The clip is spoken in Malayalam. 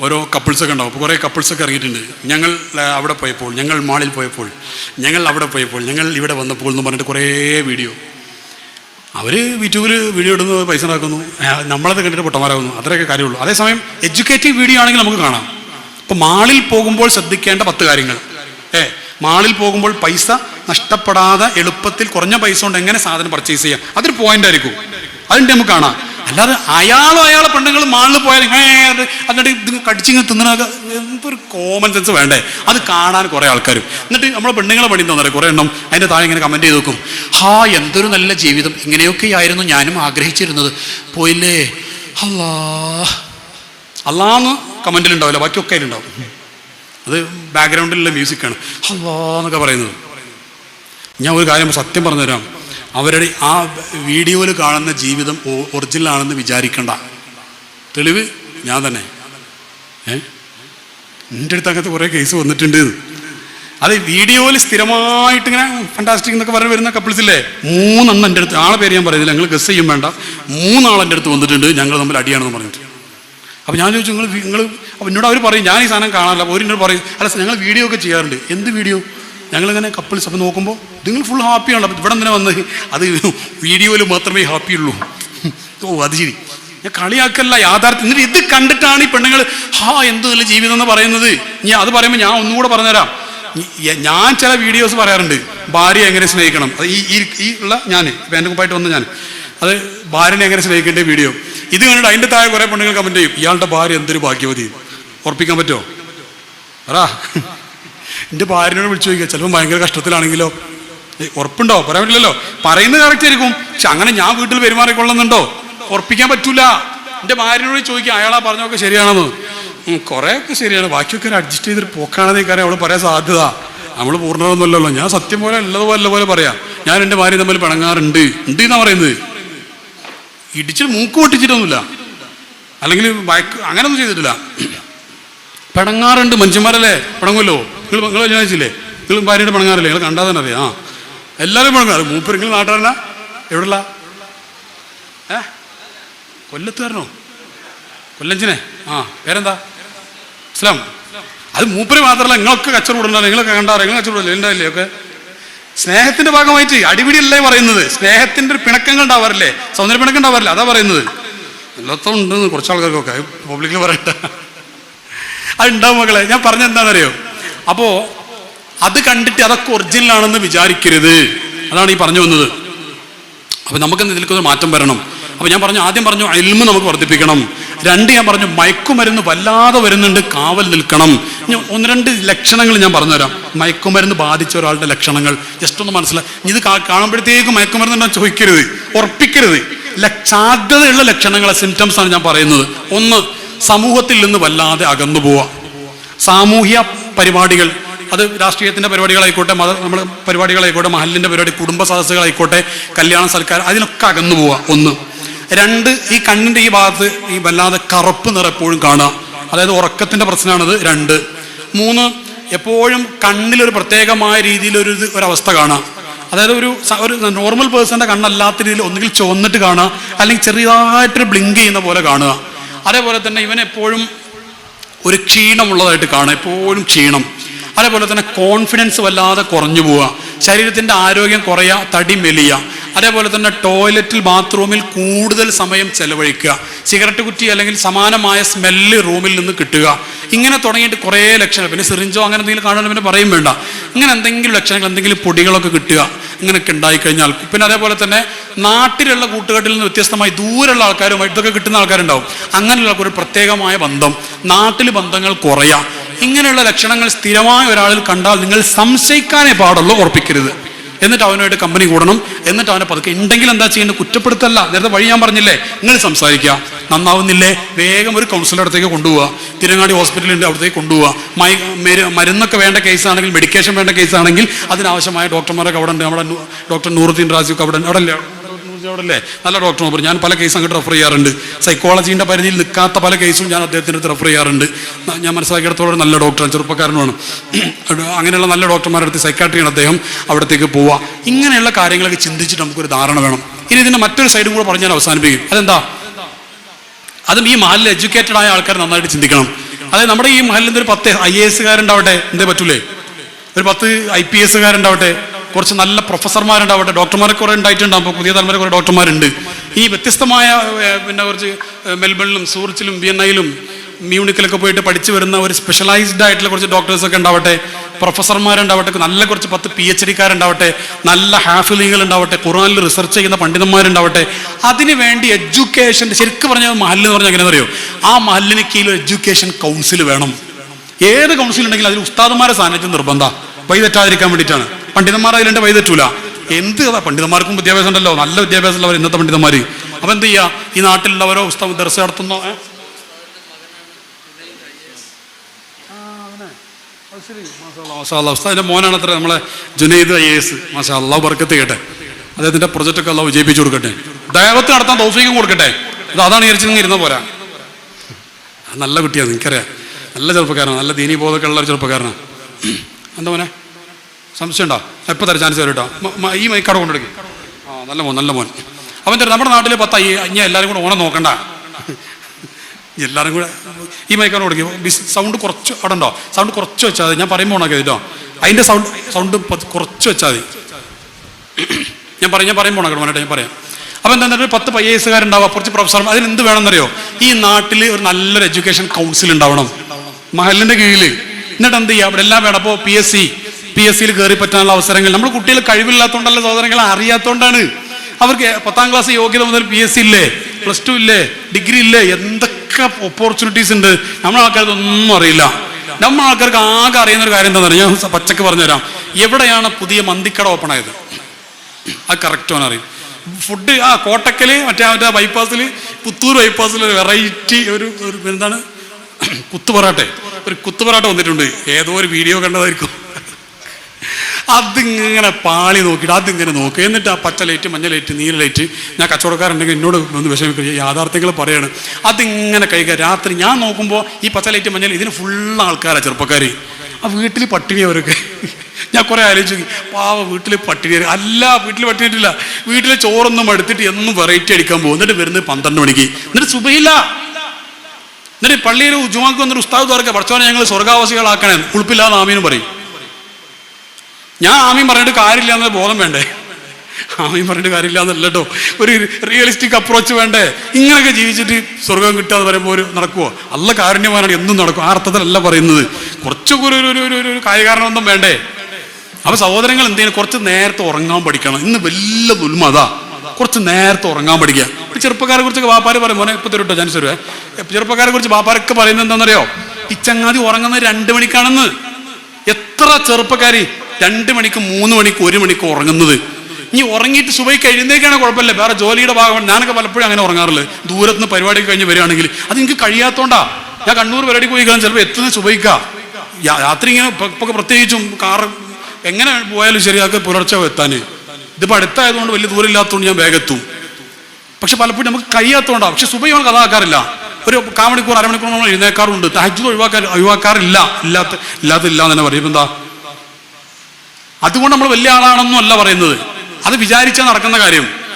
ഓരോ കപ്പിൾസൊക്കെ ഉണ്ടാവും. അപ്പോൾ കുറേ കപ്പിൾസൊക്കെ ഇറങ്ങിയിട്ടുണ്ട്. ഞങ്ങൾ അവിടെ പോയപ്പോൾ ഞങ്ങൾ മാളിൽ പോയപ്പോൾ ഞങ്ങൾ അവിടെ പോയപ്പോൾ ഞങ്ങൾ ഇവിടെ വന്നപ്പോൾ എന്ന് പറഞ്ഞിട്ട് കുറേ വീഡിയോ അവർ യൂട്യൂബിൽ വീഡിയോ ഇടുന്നു പൈസ ഉണ്ടാക്കുന്നു. നമ്മളത് കണ്ടിട്ട് പൊട്ടന്മാരാകുന്നു. അത്രയൊക്കെ കാര്യമുള്ളൂ. അതേസമയം എഡ്യൂക്കേറ്റീവ് വീഡിയോ ആണെങ്കിൽ നമുക്ക് കാണാം. ഇപ്പോൾ മാളിൽ പോകുമ്പോൾ ശ്രദ്ധിക്കേണ്ട പത്ത് കാര്യങ്ങൾ. ഏ മാളിൽ പോകുമ്പോൾ പൈസ നഷ്ടപ്പെടാതെ എളുപ്പത്തിൽ കുറഞ്ഞ പൈസ കൊണ്ട് എങ്ങനെ സാധനം പർച്ചേസ് ചെയ്യാം? അതൊരു പോയിന്റ് ആയിരിക്കും. അതിന്റെ നമുക്ക് കാണാം. അല്ലാതെ അയാളും അയാളെ പെണ്ണുങ്ങൾ മാളിൽ പോയാൽ ഇങ്ങനെ എന്നിട്ട് ഇത് കടിച്ചിങ്ങനെ തിന്നണൊക്കെ എന്തൊരു കോമൺ സെൻസ് വേണ്ടേ? അത് കാണാൻ കുറേ ആൾക്കാരും. എന്നിട്ട് നമ്മളെ പെണ്ണുങ്ങളെ പണി തോന്നറേ കുറേ എണ്ണം അതിന്റെ താഴെ ഇങ്ങനെ കമന്റ് ചെയ്ത് നോക്കും ഹാ എന്തൊരു നല്ല ജീവിതം. ഇങ്ങനെയൊക്കെ ആയിരുന്നു ഞാനും ആഗ്രഹിച്ചിരുന്നത്. പോയില്ലേ? അല്ലാ. അല്ലാന്ന് കമന്റിൽ ഉണ്ടാവില്ല. ബാക്കിയൊക്കെ അതിലുണ്ടാവും അത് ബാക്ക്ഗ്രൗണ്ടിലുള്ള മ്യൂസിക്കാണ് അല്ലാന്നൊക്കെ പറയുന്നത്. ഞാൻ ഒരു കാര്യം സത്യം പറഞ്ഞുതരാം. അവരുടെ ആ വീഡിയോയിൽ കാണുന്ന ജീവിതം ഒറിജിനൽ ആണെന്ന് വിചാരിക്കണ്ട. തെളിവ്? ഞാൻ തന്നെ. ഏ? എന്റെ അടുത്ത് അങ്ങനത്തെ കുറേ കേസ് വന്നിട്ടുണ്ട്. അത് വീഡിയോയിൽ സ്ഥിരമായിട്ട് ഇങ്ങനെ ഫണ്ടാസ്റ്റിക് എന്നൊക്കെ പറഞ്ഞ് വരുന്ന കപ്പിൾസ് ഇല്ലേ? മൂന്നെണ്ണം എന്റെ അടുത്ത് ആളെ പേര് ഞാൻ പറയുന്നില്ല. ഞങ്ങൾ ഗസ് ചെയ്യും വേണ്ട. മൂന്നാൾ എന്റെ അടുത്ത് വന്നിട്ടുണ്ട്. ഞങ്ങൾ തമ്മിൽ അടിയാണെന്ന് പറഞ്ഞിട്ട്. അപ്പോൾ ഞാൻ ചോദിച്ചു നിങ്ങൾ നിങ്ങൾ അപ്പോൾ എന്നോട് അവർ പറയും ഞാൻ ഈ സാധനം കാണാനല്ല ഒരു എന്നോട് പറയും അല്ല ഞങ്ങൾ വീഡിയോ ഒക്കെ ചെയ്യാറുണ്ട്. എന്ത് വീഡിയോ? ഞങ്ങളിങ്ങനെ കപ്പിൾസ് അപ്പോൾ നോക്കുമ്പോൾ നിങ്ങൾ ഫുൾ ഹാപ്പിയാണ് അപ്പോൾ ഇവിടെ തന്നെ വന്ന് അത് വീഡിയോയിൽ മാത്രമേ ഹാപ്പിയുള്ളൂ ഓ അത് ശരി. ഞാൻ കളിയാക്കല്ല യാഥാർത്ഥ്യം. ഇത് കണ്ടിട്ടാണ് ഈ പെണ്ണുങ്ങൾ ഹാ എന്ത് നല്ല ജീവിതം എന്ന് പറയുന്നത്? ഞാൻ അത് പറയുമ്പോൾ ഞാൻ ഒന്നുകൂടെ പറഞ്ഞുതരാം. ഞാൻ ചില വീഡിയോസ് പറയാറുണ്ട്. ഭാര്യ എങ്ങനെ സ്നേഹിക്കണം? അത് ഈ ഈ- ഉള്ള ഞാൻ ഇപ്പം എന്റെ കുപ്പായിട്ട് വന്ന ഞാൻ അത് ഭാര്യനെ എങ്ങനെ സ്നേഹിക്കേണ്ട വീഡിയോ ഇത് കണ്ടിട്ട് അതിന്റെ താഴെ കുറേ പെണ്ണുങ്ങൾ കമന്റ് ചെയ്യും. ഇയാളുടെ ഭാര്യ എന്തൊരു ഭാഗ്യവതി. ഉറപ്പിക്കാൻ പറ്റുമോ? പറ. എന്റെ ഭാര്യനോട് വിളിച്ചു ചോദിക്കുക ചിലപ്പോൾ ഭയങ്കര കഷ്ടത്തിലാണെങ്കിലോ? ഉറപ്പുണ്ടോ പറയാൻ പറ്റില്ലല്ലോ. പറയുന്നത് കറക്റ്റ് ആയിരിക്കും. പക്ഷെ അങ്ങനെ ഞാൻ വീട്ടിൽ പെരുമാറിക്കൊള്ളുന്നുണ്ടോ? ഉറപ്പിക്കാൻ പറ്റൂല. എന്റെ ഭാര്യനോട് ചോദിക്കുക അയാളാ പറഞ്ഞൊക്കെ ശരിയാണെന്ന്? കുറേയൊക്കെ ശരിയാണ്. ബാക്കിയൊക്കെ ഒരു അഡ്ജസ്റ്റ് ചെയ്തൊരു പോക്കാണെന്നേ കാര്യം അവൾ പറയാൻ സാധ്യത. നമ്മൾ പൂർണമൊന്നുമല്ലല്ലോ ഞാൻ സത്യം പോലെ ഉള്ളതുപോലെ പോലെ പറയാം. ഞാൻ എന്റെ ഭാര്യ തമ്മിൽ പിണങ്ങാറുണ്ട്. ഉണ്ട് എന്നാ പറയുന്നത്. ഇടിച്ചിട്ട് മൂക്ക് പൊട്ടിച്ചിട്ടൊന്നുമില്ല. അല്ലെങ്കിൽ അങ്ങനെ അങ്ങനെയൊന്നും ചെയ്തിട്ടില്ല. പിണങ്ങാറുണ്ട് മനുഷ്യന്മാരല്ലേ? പിണങ്ങുമല്ലോ? നിങ്ങൾ നിങ്ങൾ ചോദിച്ചില്ലേ നിങ്ങൾ ഭാര്യയുടെ പണങ്ങാറില്ലേ നിങ്ങൾ കണ്ടാൽ തന്നെ അറിയാം. ആ. എല്ലാവരും പിണങ്ങാറ് മൂപ്പരെങ്കിലും നാട്ടുകാരനാ? എവിടെയുള്ള ഏ? കൊല്ലത്തുകാരനോ? കൊല്ലഞ്ചിനെ? ആ. പേരെന്താ? ഇസ്ലാം. അത് മൂപ്പര് മാത്രമല്ല നിങ്ങളൊക്കെ കച്ചവടം നിങ്ങളൊക്കെ കണ്ടാറ് നിങ്ങൾ കച്ചവടം ഉണ്ടാവില്ലേ ഒക്കെ. സ്നേഹത്തിന്റെ ഭാഗമായിട്ട് അടിപിടിയല്ലേ പറയുന്നത്. സ്നേഹത്തിന്റെ ഒരു പിണക്കങ്ങൾ ഉണ്ടാവാറില്ലേ? സൗന്ദര്യ പിണക്കം ഉണ്ടാവാറില്ല? അതാ പറയുന്നത്. എല്ലാത്തും ഉണ്ട് കുറച്ച് ആൾക്കാർക്കൊക്കെ. പബ്ലിക്കിൽ പറയട്ടെ. അത് ഉണ്ടാവും മകളെ ഞാൻ പറഞ്ഞ എന്താണെന്നറിയോ? അപ്പോ അത് കണ്ടിട്ട് അതൊക്കെ ഒറിജിനൽ ആണെന്ന് വിചാരിക്കരുത്. അതാണ് ഈ പറഞ്ഞു വന്നത്. അപ്പൊ നമുക്ക് ഇതിലേക്ക് മാറ്റം വരണം. അപ്പൊ ഞാൻ പറഞ്ഞു ആദ്യം പറഞ്ഞു എൽമ് നമുക്ക് വർദ്ധിപ്പിക്കണം. രണ്ട് ഞാൻ പറഞ്ഞു മയക്കുമരുന്ന് വല്ലാതെ വരുന്നുണ്ട് കാവൽ നിൽക്കണം. ഒന്ന് രണ്ട് ലക്ഷണങ്ങൾ ഞാൻ പറഞ്ഞുതരാം. മയക്കുമരുന്ന് ബാധിച്ച ഒരാളുടെ ലക്ഷണങ്ങൾ. ജസ്റ്റ് ഒന്ന് മനസ്സിലായി ഇത് കാണുമ്പോഴത്തേക്ക് മയക്കുമരുന്ന് ചോദിക്കരുത്. ഉറപ്പിക്കരുത്. സാധ്യതയുള്ള ലക്ഷണങ്ങളെ സിംറ്റംസ് ആണ് ഞാൻ പറയുന്നത്. ഒന്ന് സമൂഹത്തിൽ നിന്ന് വല്ലാതെ അകന്നു പോവുക. സാമൂഹ്യ പരിപാടികൾ. അത് രാഷ്ട്രീയത്തിന്റെ പരിപാടികളായിക്കോട്ടെ മത നമ്മൾ പരിപാടികളായിക്കോട്ടെ മഹലിന്റെ പരിപാടി കുടുംബ സദസ്സുകളായിക്കോട്ടെ കല്യാണ സൽക്കാരം അതിനൊക്കെ അകന്നു പോവുക ഒന്ന്. രണ്ട് ഈ കണ്ണിന്റെ ഈ ഭാഗത്ത് ഈ വല്ലാതെ കറുപ്പ് നിറം എപ്പോഴും കാണുക അതായത് ഉറക്കത്തിന്റെ പ്രശ്നമാണത് രണ്ട്. മൂന്ന് എപ്പോഴും കണ്ണിലൊരു പ്രത്യേകമായ രീതിയിലൊരു ഒരവസ്ഥ കാണാം. അതായത് ഒരു ഒരു നോർമൽ പേഴ്സന്റെ കണ്ണല്ലാത്ത രീതിയിൽ ഒന്നുകിൽ ചുവന്നിട്ട് കാണുക അല്ലെങ്കിൽ ചെറിയതായിട്ടൊരു ബ്ലിങ്ക് ചെയ്യുന്ന പോലെ കാണുക. അതേപോലെ തന്നെ ഇവൻ എപ്പോഴും ഒരു ക്ഷീണമുള്ളതായിട്ട് കാണുക എപ്പോഴും ക്ഷീണം. അതേപോലെ തന്നെ കോൺഫിഡൻസ് വല്ലാതെ കുറഞ്ഞു പോവുക. ശരീരത്തിന്റെ ആരോഗ്യം കുറയുക തടി മെലിയ. അതേപോലെ തന്നെ ടോയ്ലറ്റിൽ ബാത്റൂമിൽ കൂടുതൽ സമയം ചെലവഴിക്കുക. സിഗരറ്റ് കുറ്റി അല്ലെങ്കിൽ സമാനമായ സ്മെല്ല് റൂമിൽ നിന്ന് കിട്ടുക. ഇങ്ങനെ തുടങ്ങിയിട്ട് കുറേ ലക്ഷണങ്ങൾ പിന്നെ സിറിഞ്ചോ അങ്ങനെ എന്തെങ്കിലും കാണാൻ പിന്നെ പറയും വേണ്ട. ഇങ്ങനെ എന്തെങ്കിലും ലക്ഷണങ്ങൾ എന്തെങ്കിലും പൊടികളൊക്കെ കിട്ടുക. ഇങ്ങനെയൊക്കെ ഉണ്ടായിക്കഴിഞ്ഞാൽ പിന്നെ അതേപോലെ തന്നെ നാട്ടിലുള്ള കൂട്ടുകെട്ടിൽ നിന്ന് വ്യത്യസ്തമായി ദൂരെയുള്ള ആൾക്കാരുമായി ഇതൊക്കെ കിട്ടുന്ന ആൾക്കാരുണ്ടാവും. അങ്ങനെയുള്ള ഒരു പ്രത്യേകമായ ബന്ധം. നാട്ടിൽ ബന്ധങ്ങൾ കുറയാം. ഇങ്ങനെയുള്ള ലക്ഷണങ്ങൾ സ്ഥിരമായ ഒരാളിൽ കണ്ടാൽ നിങ്ങൾ സംശയിക്കാനേ പാടുള്ളൂ ഉറപ്പിക്കരുത് എന്നിട്ട് അവനുമായിട്ട് കമ്പനി കൂടണം. എന്നിട്ട് അവനെ പതുക്കെ ഉണ്ടെങ്കിൽ എന്താ ചെയ്യേണ്ടത്? കുറ്റപ്പെടുത്തല്ല. നേരത്തെ വഴി ഞാൻ പറഞ്ഞില്ലേ? നിങ്ങൾ സംസാരിക്കുക. നന്നാവുന്നില്ലേ? വേഗം ഒരു കൗൺസിലർ അടുത്തേക്ക് കൊണ്ടുപോവുക. തിരങ്ങാടി ഹോസ്പിറ്റലിന്റെ അവിടത്തേക്ക് കൊണ്ടുപോവുക. മൈ മെരു- മരുന്നൊക്കെ വേണ്ട കേസാണെങ്കിൽ മെഡിക്കേഷൻ വേണ്ട കേസാണെങ്കിൽ അതിനാവശ്യമായ ഡോക്ടർമാരൊക്കെ അവിടെ ഉണ്ട്. നമ്മുടെ ഡോക്ടർ നൂറുദ്ദീൻ റാസിയൊക്കെ അവിടെ അവിടെ അവിടെ നല്ല ഡോക്ടർ പറഞ്ഞു. ഞാൻ പല കേസും അങ്ങോട്ട് റെഫർ ചെയ്യാറുണ്ട്. സൈക്കോളജീന്റെ പരിധിയിൽ നിൽക്കാത്ത പല കേസും ഞാൻ അദ്ദേഹത്തിന്റെ അടുത്ത് റെഫർ ചെയ്യാറുണ്ട്. ഞാൻ മനസ്സിലാക്കിയിടത്തോളം നല്ല ഡോക്ടറാണ് ചെറുപ്പക്കാരനുമാണ്. അങ്ങനെയുള്ള നല്ല ഡോക്ടർമാരുടെ അടുത്ത് സൈക്കാട്രിയാണ് അദ്ദേഹം. അവിടത്തേക്ക് പോവുക ഇങ്ങനെയുള്ള കാര്യങ്ങളൊക്കെ ചിന്തിച്ചിട്ട് നമുക്കൊരു ധാരണ വേണം. ഇനി ഇതിന്റെ മറ്റൊരു സൈഡും കൂടെ പറഞ്ഞാൽ അവസാനിപ്പിക്കും. അതെന്താ? അതും ഈ മഹലിൽ എഡ്യൂക്കേറ്റഡ് ആയ ആൾക്കാർ നന്നായിട്ട് ചിന്തിക്കണം. അതായത് നമ്മുടെ ഈ മഹലിൽ ഒരു പത്ത് ഐ എ എസ്സുകാരുണ്ടാവട്ടെ? എന്തേ പറ്റൂലേ? ഒരു പത്ത് ഐ പി എസ്സുകാരുണ്ടാവട്ടെ? കുറച്ച് നല്ല പ്രൊഫസർമാരുണ്ടാവട്ടെ ഡോക്ടർമാരെ കുറെ ഉണ്ടായിട്ടുണ്ടാവും ഇപ്പോൾ പുതിയ തലമുറ കുറെ ഡോക്ടർമാരുണ്ട്. ഈ വ്യത്യസ്തമായ പിന്നെ കുറച്ച് മെൽബണിലും സൂറിച്ചിലും വിയന്നയിലും മ്യൂണിക്കിലൊക്കെ പോയിട്ട് പഠിച്ചു വരുന്ന ഒരു സ്പെഷ്യലൈസ്ഡ് ആയിട്ടുള്ള കുറച്ച് ഡോക്ടേഴ്സൊക്കെ ഉണ്ടാവട്ടെ. പ്രൊഫസർമാരുണ്ടാവട്ടെ നല്ല കുറച്ച് പത്ത് പി എച്ച് ഡിക്കാരുണ്ടാവട്ടെ നല്ല ഹാഫിലിങ്ങൾ ഉണ്ടാവട്ടെ ഖുറാനിൽ റിസർച്ച് ചെയ്യുന്ന പണ്ഡിതന്മാരുണ്ടാവട്ടെ. അതിന് വേണ്ടി എഡ്യൂക്കേഷന്റെ ശരിക്കും പറഞ്ഞാൽ മഹല്ല് എന്ന് പറഞ്ഞാൽ എങ്ങനെ അറിയോ ആ മഹലിന് കീഴിൽ എഡ്യൂക്കേഷൻ കൗൺസിൽ വേണം. ഏത് കൗൺസിൽ ഉണ്ടെങ്കിലും അതിൽ ഉസ്താദന്മാരെ സാന്നിധ്യം നിർബന്ധ. വൈതെറ്റാതിരിക്കാൻ തെറ്റാതിരിക്കാൻ വേണ്ടിയിട്ടാണ്. പണ്ഡിതന്മാർ അതിലുണ്ട് വഴി തെറ്റൂല എന്ത് കഥ? പണ്ഡിതന്മാർക്കും വിദ്യാഭ്യാസം ഉണ്ടല്ലോ. നല്ല വിദ്യാഭ്യാസം ഉള്ളവർ ഇന്നത്തെ പണ്ഡിതന്മാർ അപ്പൊ എന്ത് ചെയ്യാ? ഈ നാട്ടിലുള്ളവരോ ഉസ്താദ് ദർശ നടത്തുന്നോ? ഉസ്താദിന്റെ മോനാണ് അത്ര നമ്മളെ ജുനൈദ് ഐ എസ്. മാഷാ അള്ളാഹ് ബർക്കത്ത് കേട്ടെ. അദ്ദേഹത്തിന്റെ പ്രൊജക്റ്റ് ഒക്കെ അള്ളാഹു വിജയിപ്പിച്ചു കൊടുക്കട്ടെ. ദൈവത്ത് നടത്താൻ തൗഫീക്കും കൊടുക്കട്ടെ. ഇത് അതാണ് വിചാരിച്ചു ഇരുന്ന പോരാ. അത് നല്ല കുട്ടിയാണ് നിനക്കറിയാം. നല്ല ചെറുപ്പക്കാരനാണ് നല്ല ദീനി ബോധക്കുള്ള ഉള്ള ഒരു ചെറുപ്പക്കാരനാണ് എന്താ മോനെ? സംശയം ഉണ്ടോ എപ്പോൾ തരാം ചാൻസ് തരും മ- മ- ഈ മൈക്കാട് കൊണ്ടെടുക്കും ആ നല്ല മോൻ നല്ല മോൻ. അവൻ തരും നമ്മുടെ നാട്ടിൽ ഈ ഇനി എല്ലാവരും കൂടെ ഓണം നോക്കണ്ട. എല്ലാവരും കൂടെ ഈ മൈക്കാണ് കൊടുക്കും. സൗണ്ട് കുറച്ച് അവിടെ ഉണ്ടോ? സൗണ്ട് കുറച്ച് വെച്ചാൽ മതി. ഞാൻ പറയുമ്പോൾ ഓണാക്കി കേട്ടോ അതിന്റെ സൗണ്ട് സൗണ്ട് കുറച്ച് വെച്ചാൽ മതി. ഞാൻ പറയും ഞാൻ പറയുമ്പോൾ മോനട്ടെ ഞാൻ പറയാം. അപ്പം എന്താ പത്ത് പൈ എസുകാരുണ്ടാവും കുറച്ച് പ്രൊഫസർ അതിന് എന്ത് വേണമെന്നറിയോ? ഈ നാട്ടിൽ ഒരു നല്ലൊരു എഡ്യൂക്കേഷൻ കൗൺസിൽ ഉണ്ടാവണം. മഹലിന്റെ കീഴിൽ എന്നിട്ട് എന്ത് ചെയ്യുക അവിടെ എല്ലാം വേണം. അപ്പോൾ P S C P S സിയിൽ കയറി പറ്റാനുള്ള അവസരങ്ങൾ. നമ്മൾ കുട്ടികൾ കഴിവില്ലാത്തതുകൊണ്ടല്ല സഹോദരങ്ങൾ അറിയാത്തതുകൊണ്ടാണ് അവർക്ക് പത്താം ക്ലാസ് യോഗ്യത മുതൽ പി എസ് സി ഇല്ലേ? പ്ലസ് ടു ഇല്ലേ? ഡിഗ്രി ഇല്ലേ? എന്തൊക്കെ ഓപ്പർച്യൂണിറ്റീസ് ഉണ്ട്. നമ്മുടെ ആൾക്കാർക്ക് ഒന്നും അറിയില്ല. നമ്മൾ ആൾക്കാർക്ക് ആകെ അറിയുന്ന ഒരു കാര്യം എന്താ പറയുക ഞാൻ പച്ചക്ക് പറഞ്ഞുതരാം. എവിടെയാണ് പുതിയ മന്തിക്കട ഓപ്പൺ ആയത്? അത് കറക്റ്റ് അറിയും. ഫുഡ് ആ കോട്ടക്കൽ മറ്റേ മറ്റേ ബൈപ്പാസിൽ പുത്തൂർ ബൈപ്പാസിൽ ഒരു വെറൈറ്റി ഒരു എന്താണ്? കുത്തുപൊറാട്ടെ ഒരു കുത്തുപൊറാട്ട വന്നിട്ടുണ്ട്. ഏതോ ഒരു വീഡിയോ കണ്ടതായിരിക്കും. അതിങ്ങനെ പാളി നോക്കിയിട്ട് അതിങ്ങനെ നോക്കുക എന്നിട്ട് ആ പച്ച ലൈറ്റ് മഞ്ഞ ലൈറ്റ് നീല ലൈറ്റ് ഞാൻ കച്ചവടക്കാരുണ്ടെങ്കിൽ എന്നോട് ഒന്ന് വിഷമിക്കുക യാഥാർത്ഥ്യങ്ങൾ പറയാണ്. അതിങ്ങനെ കഴിക്കുക രാത്രി ഞാൻ നോക്കുമ്പോൾ ഈ പച്ച ലൈറ്റ് മഞ്ഞ ഇതിന് ഫുൾ ആൾക്കാരാണ് ചെറുപ്പക്കാർ ആ വീട്ടിൽ പട്ടിണി ഞാൻ കുറെ ആലോചിച്ചു. പാവ വീട്ടിൽ പട്ടിണി അല്ല വീട്ടിൽ പട്ടിണിയിട്ടില്ല. വീട്ടിൽ ചോറൊന്നും എടുത്തിട്ട് എന്നും വെറൈറ്റി അടിക്കാൻ പോകും. എന്നിട്ട് വരുന്നത് പന്ത്രണ്ട് മണിക്ക്. എന്നിട്ട് സുബയില്ല എന്നിട്ട് പള്ളിയിൽ ജുമാക്ക് വന്നൊരു ഉസ്താദ് തുറക്കുക പഠിച്ചവനെ ഞങ്ങൾ സ്വർഗാവാസികളാക്കണേ ഉൾപ്പില്ലാതെ ആമീനും പറയും. ഞാൻ ആമീൻ പറഞ്ഞിട്ട് കാര്യമില്ല എന്നത് ബോധം വേണ്ടേ? ആമീൻ പറഞ്ഞിട്ട് കാര്യമില്ല എന്നല്ലോ ഒരു റിയലിസ്റ്റിക് അപ്രോച്ച് വേണ്ടേ? ഇങ്ങനെയൊക്കെ ജീവിച്ചിട്ട് സ്വർഗം കിട്ടാതെ പറയുമ്പോൾ ഒരു നടക്കുമോ അല്ല കാരുണ്യമാനാണ് എന്നും നടക്കും. ആ അർത്ഥത്തിലല്ല പറയുന്നത്. കുറച്ചൊക്കെ ഒരു ഒരു ഒരു ഒരു വേണ്ടേ? അപ്പൊ സഹോദരങ്ങൾ എന്ത് ചെയ്യണം കുറച്ച് നേരത്തെ ഉറങ്ങാൻ പഠിക്കണം. ഇന്ന് വലിയ ദുൽമത കുറച്ച് നേരത്തെ ഉറങ്ങാൻ പഠിക്കുക. ഒരു ചെറുപ്പക്കാരെ കുറിച്ചൊക്കെ വാപ്പാര് പറയും. മോനെ ഇപ്പൊ തരുട്ടോ ചാൻസ് ചെറുവേ ചെറുപ്പക്കാരെ കുറിച്ച് വാപ്പാരൊക്കെ പറയുന്നത് എന്താണെന്നറിയോ? ഈ ചങ്ങാതി ഉറങ്ങുന്നത് രണ്ട് മണിക്കാണെന്ന്. എത്ര ചെറുപ്പക്കാരി രണ്ട് മണിക്ക് മൂന്ന് മണിക്ക് ഒരു മണിക്ക് ഉറങ്ങുന്നത്. ഇനി ഉറങ്ങിയിട്ട് സുബൈക്ക് കഴിയുന്നേക്കാണ് കുഴപ്പമില്ല. വേറെ ജോലിയുടെ ഭാഗമാണ്. ഞാനൊക്കെ പലപ്പോഴും അങ്ങനെ ഉറങ്ങാറില്ല? ദൂരത്ത് നിന്ന് പരിപാടി കഴിഞ്ഞ് വരികയാണെങ്കിൽ അത് എനിക്ക് കഴിയാത്തോണ്ടാ. ഞാൻ കണ്ണൂർ പരിപാടി പോയി കാണാൻ ചിലപ്പോൾ എത്തുന്ന സുബൈക്ക രാത്രി ഇങ്ങനെ ഇപ്പൊ പ്രത്യേകിച്ചും കാർ എങ്ങനെ പോയാലും ശരിയാക്കി പുലർച്ചെ എത്താൻ ഇതിപ്പോ അടുത്തായതുകൊണ്ട് വലിയ ദൂരം ഇല്ലാത്തതുകൊണ്ട് ഞാൻ വേഗത്തും പക്ഷെ പലപ്പോഴും നമുക്ക് കഴിയാത്തതുകൊണ്ടാണ് പക്ഷെ സുബൈ നമ്മൾ കഥാക്കാറില്ല ഒരു കാമണിക്കൂർ അരമണിക്കൂർ നമ്മൾ എഴുന്നേക്കാറുണ്ട്. തഹജ് ഒഴിവാക്കാൻ ഒഴിവാക്കാറില്ല. ഇല്ലാത്ത ഇല്ലാത്തില്ല എന്ന് തന്നെ പറയും. എന്താ? അതുകൊണ്ട് നമ്മൾ വലിയ ആളാണെന്നും അല്ല പറയുന്നത്. അത് വിചാരിച്ചാൽ നടക്കുന്ന കാര്യം.